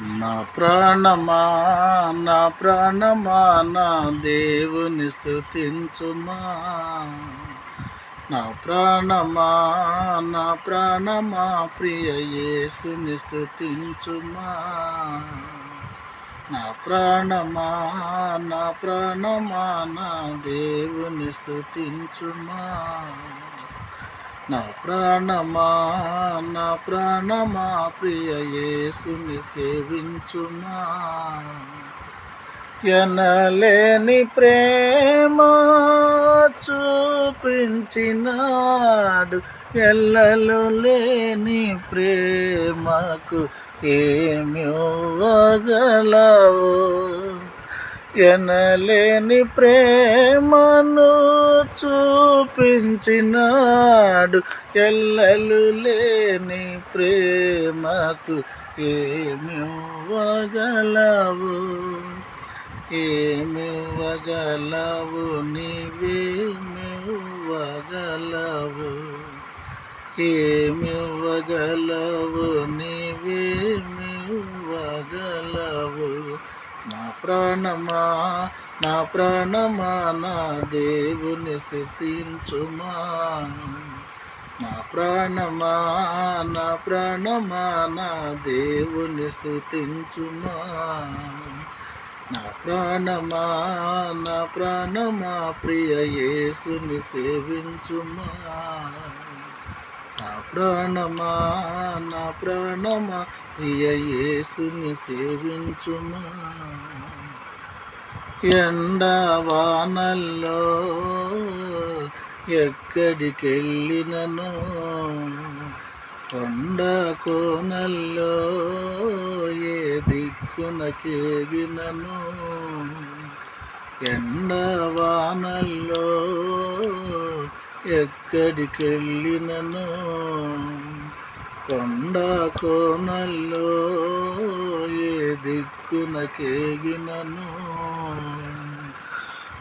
నా ప్రాణమా నా ప్రాణమా నా దేవుని స్థుతించుమా నా ప్రాణమా నా ప్రాణమా ప్రియ యేసుని స్థుతించుమా నా ప్రాణమా నా ప్రాణమా నా దేవుని స్థుతించుమా నా ప్రాణమా నా ప్రాణమా ప్రియ యేసుని సేవించుమా. ఎనలేని ప్రేమ చూపించినాడు ఎల్లలు లేని ప్రేమకు ఏమి ఎనలేని ప్రేమను చూపించినాడు. ఎల్లలు లేని ప్రేమకు ఏమివ్వగలవు? ఏమివ్వగలవు? నీవేమివ్వగలవు? ఏమివ్వగలవు? నీవే ప్రాణమా నా ప్రాణమా నా దేవుని స్థితించుమా. నా ప్రాణమా నా ప్రాణమా నా దేవుని స్థితించుమా. నా ప్రాణమా నా ప్రాణమా ప్రియ యేసుని సేవించుమా. నా ప్రాణమా నా ప్రాణమా ప్రియ యేసుని సేవించుమా. ఎండవానల్లో ఎక్కడికెళ్ళినను? కొండ కోనల్లో ఏ దిక్కునకేగినను ఎండవానల్లో ఎక్కడికెళ్ళినను? కొండ కోనల్లో ఏ దిక్కున కేగినను?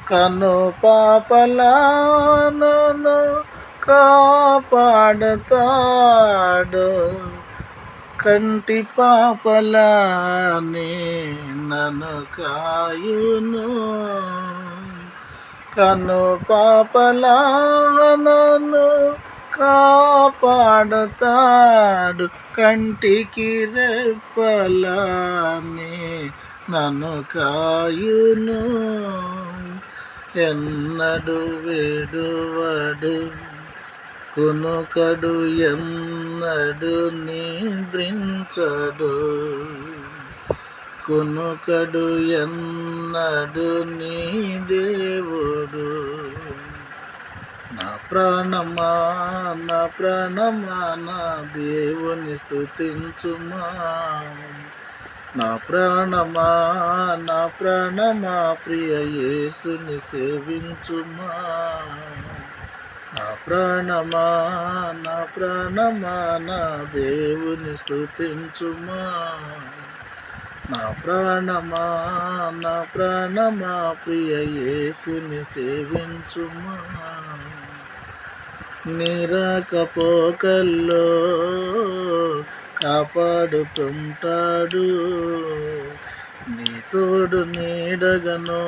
కను పాపలానను కాపాడతాడు. కంటి పాపలానే నన్ను కాయును. కను పాపలానను పాడతాడు కంటికి రెప్పలానే నన్ను కాయును. ఎన్నడు విడువడు కునుకడు ఎన్నడు నిద్రించడు. కునుకడు ఎన్నడు నీ దేవుడు. ప్రాణమా నా ప్రాణమా నా దేవుని స్థుతించుమా నా ప్రాణమా నా ప్రాణమా ప్రియ యేసుని సేవించుమా. నా ప్రాణమా నా ప్రాణమా నా దేవుని స్థుతించుమా నా ప్రాణమా నా ప్రాణమా ప్రియ యేసుని సేవించుమా. నిరాకపోకల్లో కాపాడుతుంటాడు. నీ తోడు నీడగను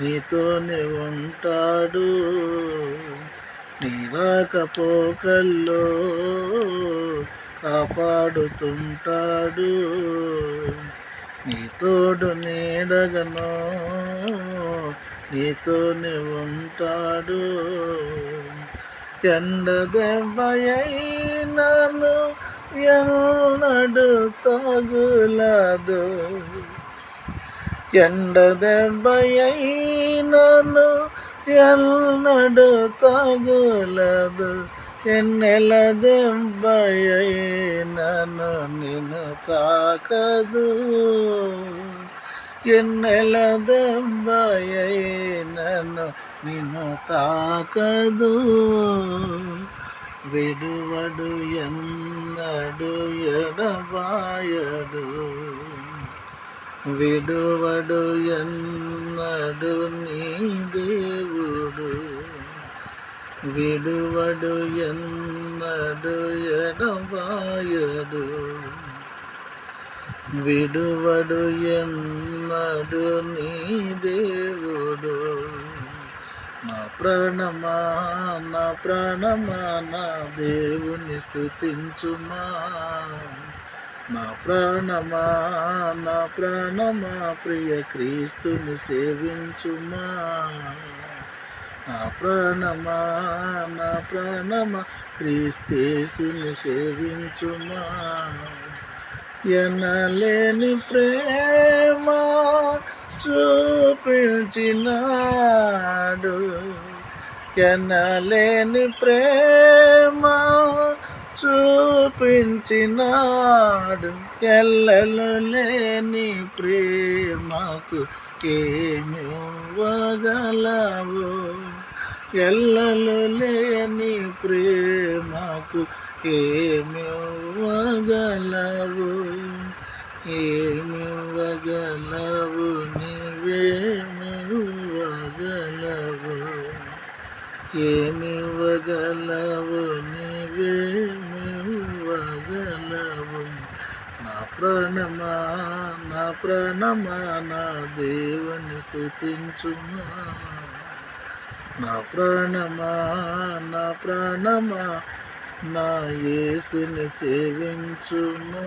నీతోనే ఉంటాడు. నీరాకపోకల్లో కాపాడుతుంటాడు. నీ తోడు నీడగను నీతోనే ఉంటాడు. ఎండ దెబ్బయైనను ఎన్నడు తగులదు. ఎండ దెబ్బయైనను ఎన్నడు తగులదు. ఎన్నెల దెబ్బయైనను నిన్ను తాకదు. ఎన్నెల దెబ్బయైనను నిన్ను తాకదు విడువడు ఎన్నడు ఎడబాయడు విడువడు ఎన్నడు నీ దేవుడు విడువడు ఎన్నడు ఎడబాయడు విడువడు ఎన్నడు నీ దేవుడు. నా ప్రాణమా నా ప్రాణమా నా దేవుని స్థుతించుమా నా ప్రాణమా నా ప్రాణమా ప్రియ క్రీస్తుని సేవించుమా. నా ప్రాణమా నా ప్రాణమా క్రీస్తేసుని సేవించుమా. ఎనలేని ప్రేమ చూపించినాడు. ఎనలేని ప్రేమ చూపించినాడు. ఎల్లలు లేని ప్రేమకు ఏమి ఎల్లలు లేని ప్రేమకు ఏమి ఇవ్వగలవు ఏమి ఇవ్వగలవు నీవేమి ఇవ్వగలవు ఏమి ఇవ్వగలవు నీవేమి నా ప్రాణమా నా ప్రాణమా నా దేవుని స్థుతించుమా నా ప్రాణమా నా ప్రాణమా నా యేసుని సేవించుమా.